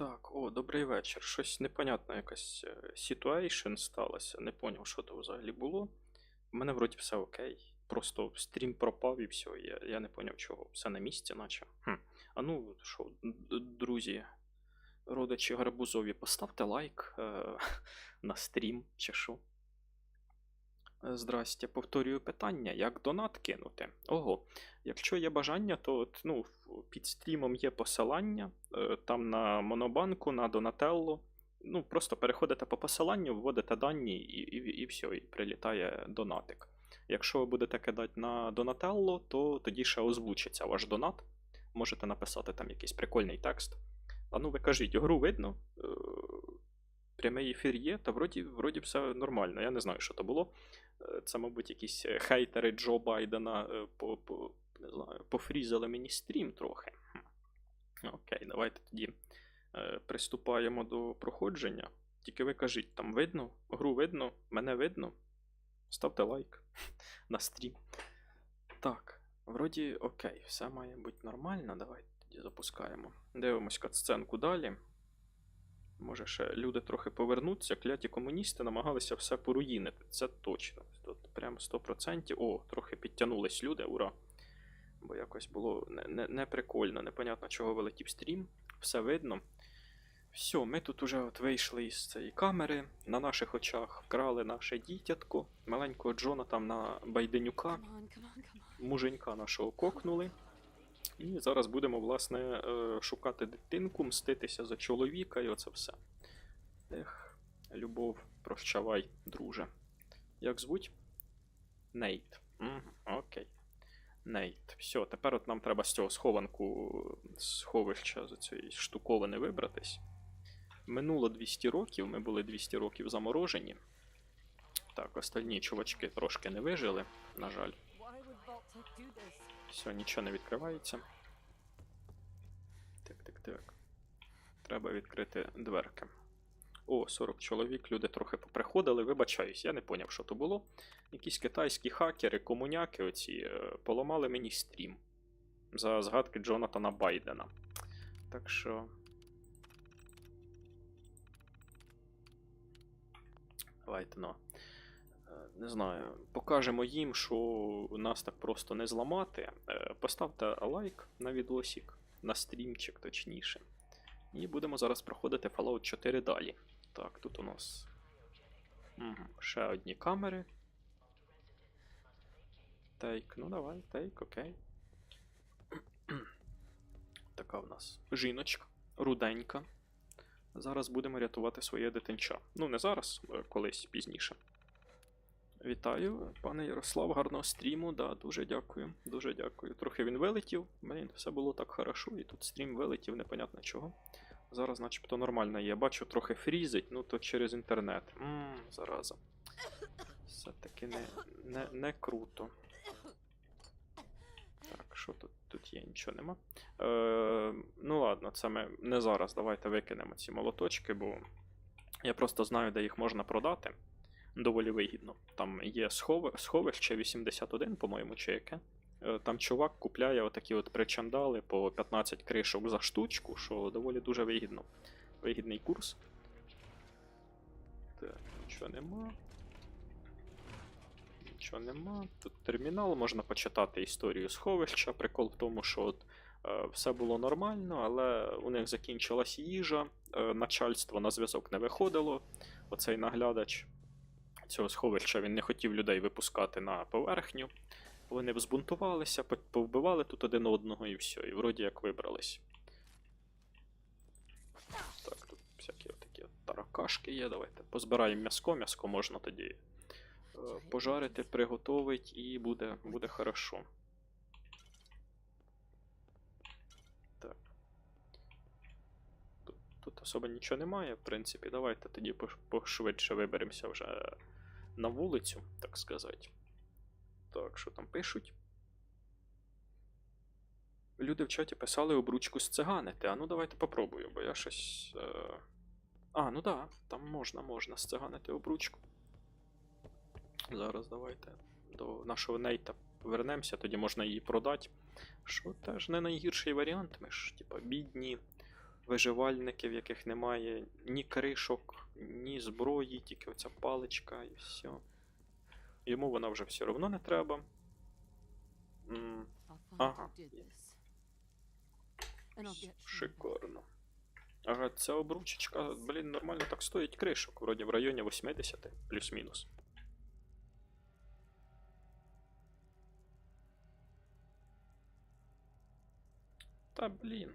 Так, о, добрий вечір. Щось непонятна якась ситуація ситуейшн сталася. Не поняв, що то взагалі було. У мене вроді все окей. Просто стрім пропав і все. Я, я не поняв чого. Все на місці, наче. Хм. А ну що, друзі, родичі гарбузові, поставте лайк е, на стрім чи що. Е, Здрасте, повторюю питання, як донат кинути? Ого, якщо є бажання, то от, ну, під стрімом є посилання, е, там на Монобанку, на Донателло. Ну, просто переходите по посиланню, вводите дані і, і, і все, і прилітає донатик. Якщо ви будете кидати на Донателло, то тоді ще озвучиться ваш донат. Можете написати там якийсь прикольний текст. А ну ви кажіть, гру видно? Е, Прямий ефір є, та вроді, вроді все нормально. Я не знаю, що то було. Е, Це, мабуть, якісь е, хейтери Джо Байдена е, по, по, не знаю, пофрізали мені стрім трохи. Окей, давайте тоді приступаємо до проходження. Тільки ви кажіть, там видно? Гру видно? Мене видно? Ставте лайк на стрім. Так, вроді окей, все має бути нормально. Давайте тоді запускаємо. Дивимось катсценку далі. Може, ще люди трохи повернуться. Кляті комуністи намагалися все поруїнити. Це точно. Тут прям 100%. О, трохи підтягнулись люди, ура. Бо якось було не, не, не прикольно, непонятно, чого вилетів стрім. Все видно. Все, ми тут уже от вийшли із цієї камери. На наших очах вкрали наше дітятко. Маленького Джона там на Байденюка. Муженька нашого кокнули. І зараз будемо, власне, е, шукати дитинку, мститися за чоловіка і оце все. Ех, любов, прощавай, друже. Як звуть? Нейт. Угу, окей. Нейт. Все, тепер от нам треба з цього схованку сховища з цієї штуковини вибратись. Минуло 200 років, ми були 200 років заморожені. Так, остальні чувачки трошки не вижили, на жаль. Все, нічого не відкривається. Так, так, так. Треба відкрити дверки. О, 40 чоловік, люди трохи поприходили, вибачаюсь, я не поняв, що то було. Якісь китайські хакери, комуняки оці е, поламали мені стрім за згадки Джонатана Байдена. Так що. Давайте, ну. Не знаю, покажемо їм, що нас так просто не зламати. Е, Поставте лайк на відосик, на стрімчик точніше. І будемо зараз проходити Fallout 4 далі. Так, тут у нас Мгм, ще одні камери. Тейк, ну давай, тейк, окей. Така в нас жіночка, руденька. Зараз будемо рятувати своє дитинча. Ну, не зараз, е, колись пізніше. Вітаю, пане Ярослав, гарного стріму. Да, дуже дякую. Дуже дякую. Трохи він вилетів. Блін, все було так хорошо, і тут стрім вилетів, непонятно чого. Зараз, начебто, нормально є. Бачу, трохи фрізить, ну то через інтернет. Ммм, зараза. Все-таки не, не, не круто. Так, що тут? Тут є, нічого нема. Е, ну ладно, це ми не зараз. Давайте викинемо ці молоточки, бо я просто знаю, де їх можна продати доволі вигідно. Там є схови, сховище 81, по-моєму, чи яке. Е, Там чувак купляє отакі от причандали по 15 кришок за штучку, що доволі дуже вигідно. Вигідний курс. Так, нічого нема. Нічого нема. Тут термінал, можна почитати історію сховища. Прикол в тому, що от, е, все було нормально, але у них закінчилась їжа, е, начальство на зв'язок не виходило. Оцей наглядач цього сховища він не хотів людей випускати на поверхню. Вони взбунтувалися, по- повбивали тут один одного і все, і вроді як вибрались. Так, тут всякі такі таракашки є. Давайте позбираємо м'яско, м'яско можна тоді е, пожарити, приготовить і буде, буде хорошо. Так. Тут, тут особо нічого немає, в принципі. Давайте тоді пошвидше виберемося вже на вулицю, так сказати. Так, що там пишуть? Люди в чаті писали обручку сциганити. А ну давайте попробую, бо я щось. Е... А, ну да, там можна, можна сциганити обручку. Зараз давайте до нашого нейта повернемося, тоді можна її продати. Що теж не найгірший варіант. Ми ж, типа, бідні, виживальники, в яких немає ні кришок, ні зброї, тільки оця паличка і все. Йому вона вже все одно не треба. М, Ага. Шикарно. Ага, ця обручечка, блін, нормально так стоїть кришок, вроді в районі 80, плюс-мінус. Та блін.